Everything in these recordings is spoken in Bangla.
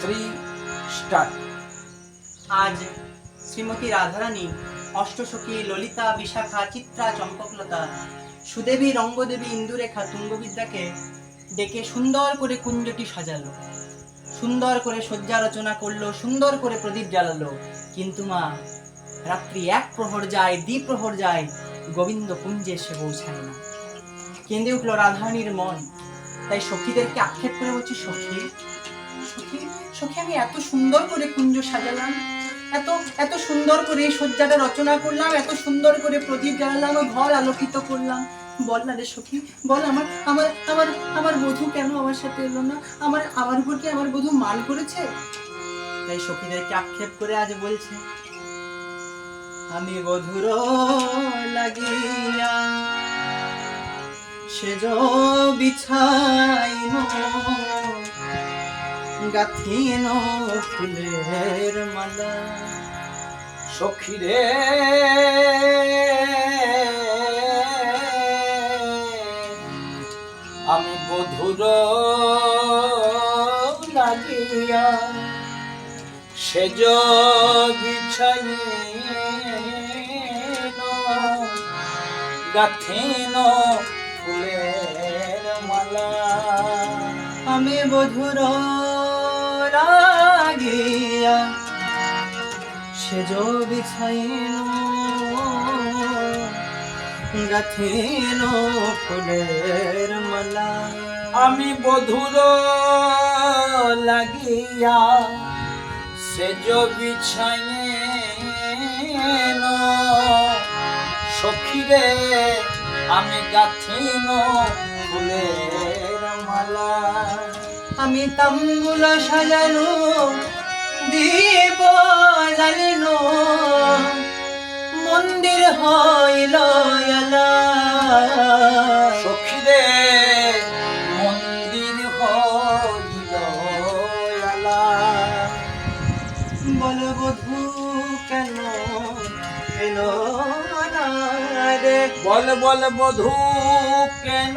থ্রি স্টার্ট আজ শ্রীমতী রাধারানী অষ্টসখী ললিতা বিশাখা চিত্রা চম্পকলতা সুদেবী রঙ্গদেবী ইন্দুরেখা তুঙ্গবিদ্যাকে ডেকে সুন্দর করে কুঞ্জটি সাজালো। সুন্দর করে শয্যা রচনা করল, সুন্দর করে প্রদীপ জ্বালালো। কিন্তু মা, রাত্রি এক প্রহর যায় দ্বিপ্রহর যায়, গোবিন্দ কুঞ্জে এসে পৌঁছায় না। কেঁদে উঠল রাধারানীর মন। তাই সখীদেরকে আক্ষেপ করে বলছি সখী সখী? সখী, আমি এত সুন্দর করে কুঞ্জ সাজালাম, এত এত সুন্দর করে এই শয্যাটা রচনা করলাম, এত সুন্দর করে প্রদীপ জ্বালালাম ও ঘর আলোকিত করলাম। বল না রে সখী, বল আমার আমার আমার আমার বধূ কেন আমার সাথে এলো না? আমার আমার উপর কি আমার বধূ মান করেছে? তাই সখীদেরকে আক্ষেপ করে আজ বলছে, আমি বধুর লাগিয়া সেজ বিছাইন গাথিন ফুলের মালা। সখী রে আমি বধুর লাগিয়া সেজ বিছাই গাথিন ফুলের মালা। আমি বধুর লাগিয়া সেজ বিছাইন গাথিন ফুলের মালা। আমি বধুর লাগিয়া সেজ বিছাইয়ে সখীরে আমি গাথিন ফুলের মালা। আমি তাম্বুল সাজানো দীপ জ্বালিনো। মন্দির হইল সখীরে মন্দির হইল বল বধু কেন এলো বল বল বধু কেন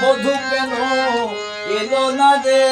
বধু কেন এলো না দে